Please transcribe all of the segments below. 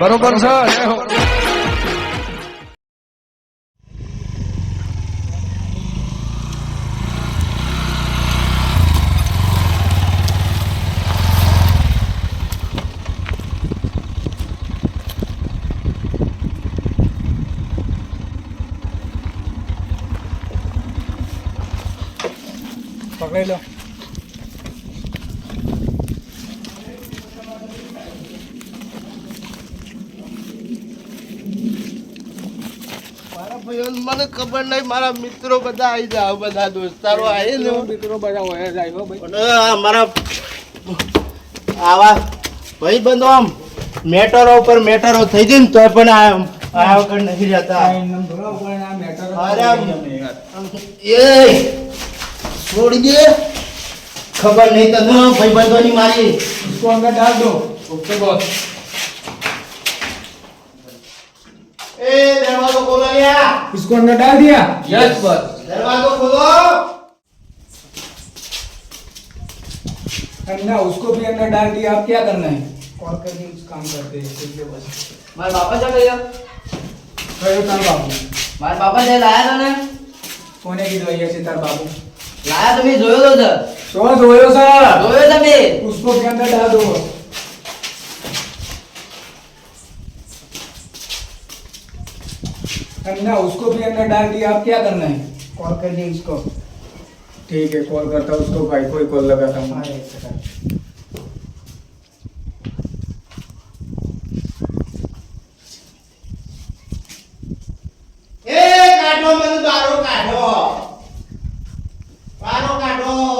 બરોબર છે જય હો. પકડી લો મને ખબર નહીં મારા મિત્રો બધા આવી જાવ બધા દોસ્તારો આવી ને. મિત્રો બધા હોય જાય હો ભાઈ. મારા આવા ભાઈ બંધો આમ મેટરો ઉપર મેટરો થઈ જઈને તો પણ આ આયા વગર નથી જતા એ છોડ દે. ખબર નહીં તને ભાઈ બંધોની મારી ડાલ દો. ઓકે બોસ ओके बॉस એ દરવાજો ખોલો યાર इसको अंदर डाल दिया યસ બસ દરવાજો ખોલો अंदर उसको भी अंदर डाल दिया आप क्या करना है कॉल करके कुछ काम करते हैं इसलिए बस મારા બાપા છે કયો कहो तार बाबू મારા બાપા છે લાયા તો ને કોને કીધું અહીંયા છે તાર બાબુ લાયા તમે જોયો તો છે શો જોયો સર જોયો તમે उसको भी अंदर डाल दो अंडा उसको भी अंदर डाल दिया आप क्या करना है कॉल कर दिए उसको ठीक है कॉल करता हूँ उसको भाई को कॉल लगाता हूँ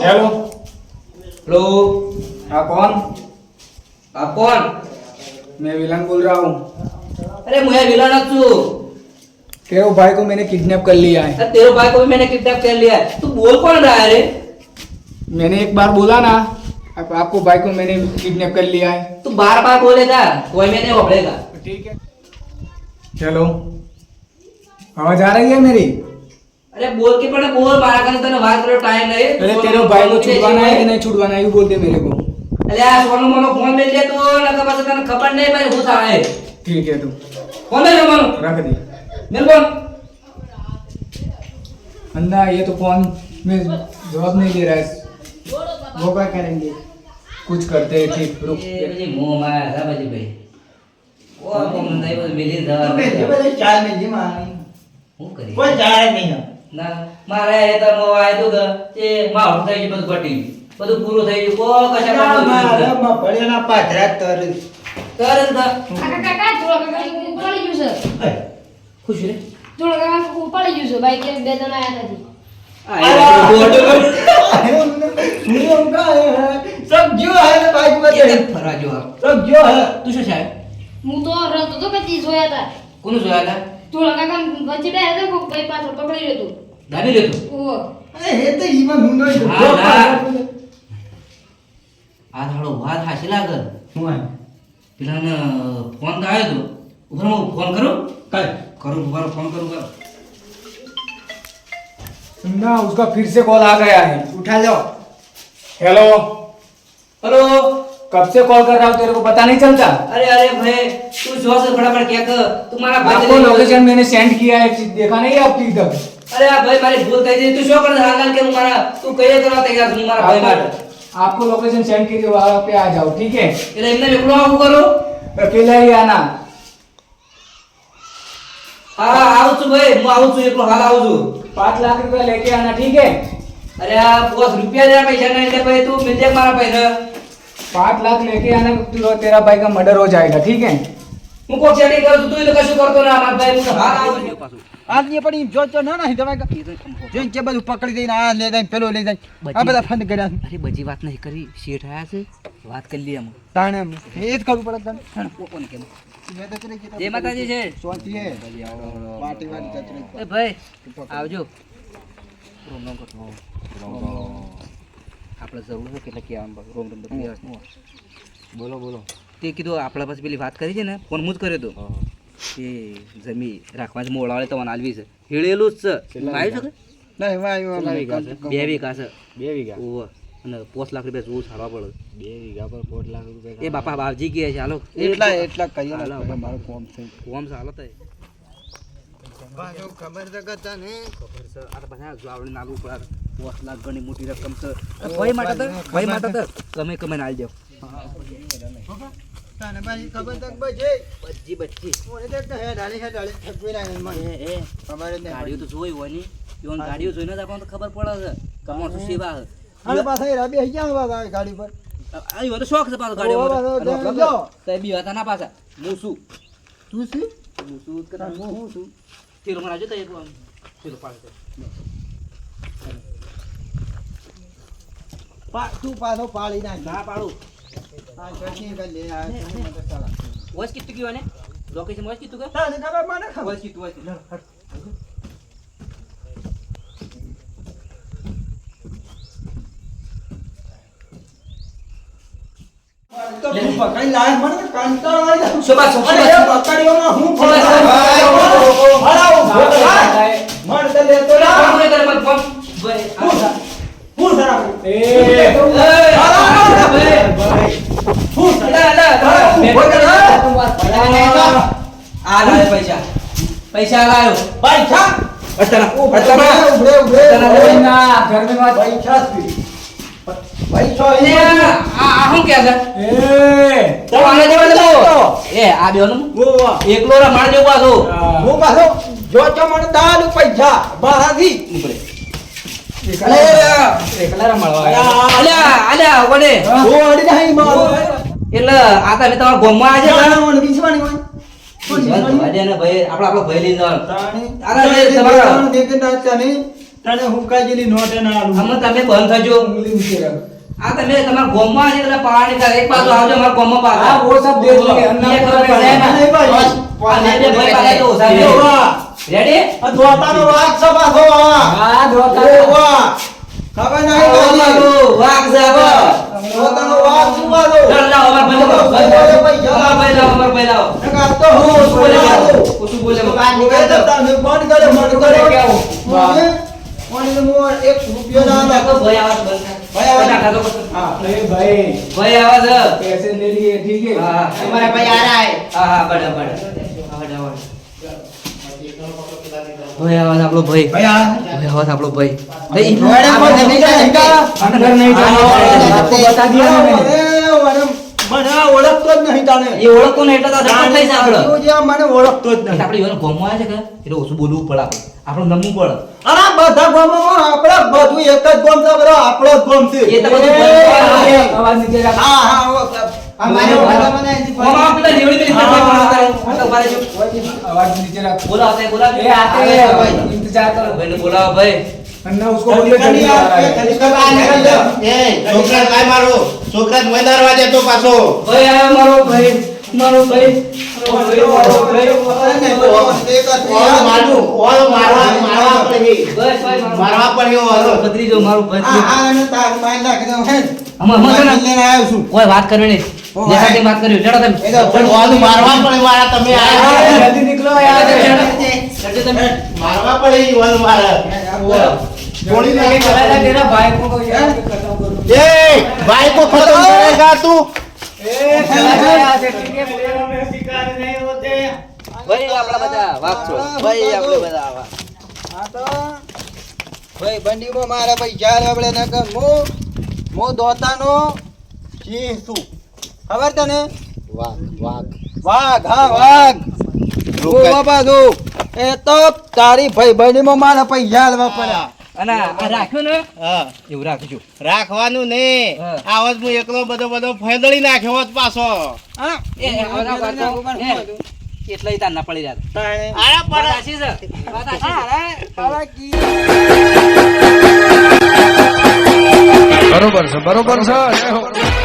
हेलो हेलो आप कौन आप कौन मैं विलन बोल रहा हूँ अरे मैं विलन छू तेरे भाई को मैंने किडनैप कर लिया है। अरे तेरे भाई को भी मैंने किडनैप कर लिया है। तू बोल कौन रहा है रे? मैंने एक बार बोला ना आप, आपको भाई को मैंने किडनैप कर लिया है। तू बार बार बोलेगा कोई में नहीं ठीक है। चलो। आवाज़ आ रही है मेरी? अरे बोल के पड़े बोल मारा करने तने बात करो टाइम नहीं अरे तेरे भाई को छुड़वाना है कि नहीं छुड़वाना है ये बोल दे मेरे को। अरे यार सोनू मोनो फ़ोन मिल गया तू नका बस तने खबर नहीं भाई होता है ठीक है तू। फ़ोन मिल मोनो रख दी। मिल फोन अंधा ये तो फोन में जवाब नहीं दे रहा है वो क्या करेंगे कुछ करते हैं ठीक रुक એ પછી મોં માં હતા પછી ભાઈ ઓ આપો મને થાય બધું મિલી જવા બધે ચાલ મેલી મારી હું કરી કોઈ જાય નહીં ના મારે એ તો મો આયતો કે તે મારું થઈ ગયું બધું પટી ગયું બધું પૂરું થઈ ગયું કો કશા કામ પડેલા પાથરા તર કરે ને કાકા કાકા થોડા કાકા ઉપાડી ગયું છે ખુશ રે થોડો કાકા ઉપાડી ગયું છે બાઈક લઈને બે જણા આયા નથી. નિયમ કા હે સબ જો હે બાઈક પર ફરા જો સબ જો હે? તું શું સાહેબ હું તો રસ્તો તો પછી જોયા હતા કોણ જોયા ફોન આવ્યો તો. ઉપર ફોન કરું કર ना उसका फिर से कॉल आ गया है उठा लो हेलो हेलो कब से कॉल कर रहा हूँ तेरे को पता नहीं चलता अरे अरे भाई तू जोर से फटाफट क्या कर तुम्हारा भाई आपको चले गया। लोकेशन मैंने सेंड किया है देखा नहीं आपकी इधर अरे आप भाई मारी भूल થઈ ગઈ તું શું કરે હાલ કે હું મારા તું કહીએ કરવા તૈયાર છું મારા ભાઈ માટે आपको, आपको लोकेशन सेंड की वहाँ पे आ जाओ ठीक है એટલે એમને એકલો આવું કરો अकेला ही आना હા હા આવું છું ભાઈ હું આવું છું એકલો હાલ આવું છું पाँच लाख रुपया लेके आना ठीक है અરે આ પોસ રૂપિયા દે પૈસા નહીં એટલે ભાઈ તું મિલ દે મારા ભાઈ ને पाँच लाख लेके आना तो तेरा भाई का मर्डर हो जाएगा ठीक है હું કોક સેટિંગ કરું છું તું તો કશું કરતો ના મારા ભાઈ હું તો હાલ આવું છું આજની પડી જો જો ના નહીં તમે જોઈને કે બધું પકડી દઈને આ લઈ જાય પેલો લઈ જાય આ બધા ફંડ કર્યા અરે બજી વાત નહીં કરી શેઠ આયા છે વાત કરી લઈએ અમે તાણે એમ. એ જ કરવું પડે તને કોણ કેમ મેં તો કરી કીધું. જય માતાજી છે. શાંતિ હે. પાટી વાળી જતી એ ભાઈ આવજો. આપણે જરૂર છે કેટલા કહેવા રોમ રોમ બોલો બોલો. તે કીધું આપણા પાસે પેલી વાત કરી છે ને ફોન હું જ કર્યો હતો એ જમી રાખવા જ તો તમને આલવી છે. હીળેલું જ છે. આવ્યું છે કે? બે વીઘા છે. બે વીઘા. ઓહો અને પોચ લાખ રૂપિયા જોવું સારવા પડે. બે વીઘા પર પોટ લાખ રૂપિયા એ બાપા બાપજી કહે છે હાલો. એટલા એટલા કહીએ ને હાલો. મારો કોમ છે. કોમ છે હાલો તઈ. ખબર તો કરતા ને ખબર છે. આ બધા જાવડી નાલું પર પાંચ લાખ ઘણી મોટી રકમ છે. ભાઈ માટે તો ભાઈ માટે તો તમે કમાઈને આવી જાવ તને ભાઈ ખબર તો બચે બચ્ચી બચ્ચી મને તો હે ડાળી હે ડાળી થકવી ના મને હે હે ખબર ગાડીઓ તો જોઈ હોયની. યોન ગાડીઓ જોઈને જ આપણને ખબર પડે છે. કમાણ શું સેવા છે. અને પાછા એ રાબી ગયા પાછા ગાડી પર. આ તો શોખ છે પાછો બી હતા ના હું શું તું શું? હું શું હું હું તો પા- તું પાડી નાખ. ના પાડું. આ ચટણી કરી લે આ. વોઇસ કીધું કીધું લોકેશન વોઇસ કીધું કે? તને ખબર મને ખબર? કીધું વોઇસ પૈસા. પૈસા લાયો. પૈસા? અતરા અતરા ઉભરે ઉભરે ના ઘરમાં પૈસા એકલો રમાણ જેવું પાછો હું પાછો જો ચો મને દાલ પૈસા બહારથી નીકળે એટલે તમે તમે બંધ થજો આ તમે તમારા ગોમમાં આજે તમે પાણી કરે એક બાજુ આવજો અમારા ગોમમાં પાછા આ ઓ સબ દે દો અન્ના ખબર પડે. ના નહીં ભાઈ પાને દે ભાઈ પાલે એક રૂપિયો ના આ નાખો. તો ભાઈ આવા છે, બંધ. ભાઈ આવા છે. નાખા તો પછી. હા. अरे भाई ભાઈ આવા છે. पैसे ले लिए ठीक है हाँ, हाँ। हमारे भाई आ रहा है હા હા બડે બડે બડે બડે ભાઈ આવા છે આપણો ભાઈ ભાઈ આ ભાઈ આવા છે આપણો ભાઈ ભાઈ મેડમ, આપણે મને નહીં જાય, જાય. अंदर नहीं जाना हाँ, મને મને આ ઓળખતો જ નહીં તાને એ ઓળખતો ને એટલે તો ઝપટ થઈ જાય આપણે તું જ્યાં મને ઓળખતો જ એટલે નહીં આપણે ઈવન ગામમાં આવે છે કે એટલે ઓછું બોલવું પડે આપણે આપણે નમવું પડે અરે બધા ગામોમાં આપણા બધું એક જ ગામ છે બરો આપણો જ ગામ છે એ તો બધું એ, બંધ એ, आवाज नीचे रख હા હા ઓ, અમારે બધા મને અહીંથી ગામમાં આપણે પેલા લેવડી પેલી હા, ફરવા હા, પડે. હા. એટલે ઉભા રહેજો. आवाज नीचे रख બોલાવો તે બોલાવો ए आते આવે हैं છે ભાઈ. भाई इंतजार करो ભાઈને બોલાવો ભાઈ अन्ना उसको बोलिए जल्दी जल्दी आ रहा है जल्दी कर, आ, निकल जा। છોકરા મોય દરવાજે તો પાછો. ભાઈ આ મારો ભાઈ મારો ભાઈ. વાત કરવી નહીં. વાત કરવી ચડો તમે. મારવા પડે મારા તમે જલ્દી નીકળો મારવા પડે મારા. છોડી નાખી भाई को यार खत्म करो એ ભાઈ કો ખતમ કરેગા તું ए चला जा यहाँ से ठीक है प्लेयरों में शिकार नहीं होते ભાઈ આપણા બધા વાત છો ભાઈ આપણે બધા આવા આ તો ભાઈ બંડીમાં મારા પૈસા આપણે ને કે હું હું દોતાનો સિંહ છું ખબર તને વાઘ વાઘ વાઘ હા વાઘ ઓ બાબા જો એ તો તારી ભાઈ બંડીમાં મારા પૈસા હાલવા પડ્યા અને આ રાખ્યું ને? હા. એવું રાખજો. રાખવાનું ને. હા. આવત હું એકલો બધો બધો ફેદળી નાખ્યો હોત પાછો. એટલા તાર ના પડી રહ્યા બરોબર છે બરોબર છે